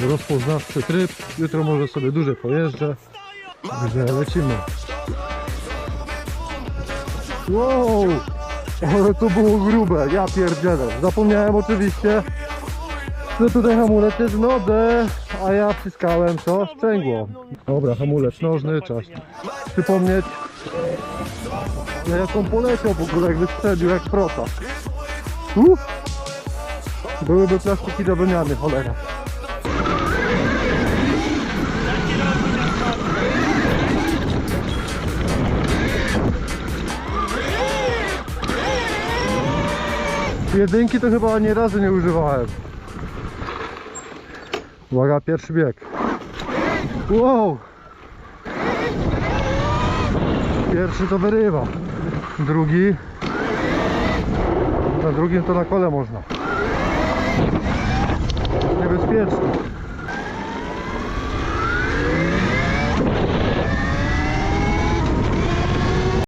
rozpoznawczy tryb. Jutro może sobie dłużej pojeżdżę. Także lecimy. Wow! Ale to było grube, ja pierdzielę. Zapomniałem oczywiście, że tutaj hamulec jest w nodze, a ja wciskałem to sprzęgło. Dobra, hamulec nożny, czas przypomnieć. No jak on poleciał w ogóle, jak wystrzelił jak prota. Uff! Byłyby plastiki do wymiany, cholera. Jedynki to chyba ani razu nie używałem. Uwaga, pierwszy bieg. Wow! Pierwszy to wyrywa. Drugi. Na drugim to na kole można. Niebezpieczny.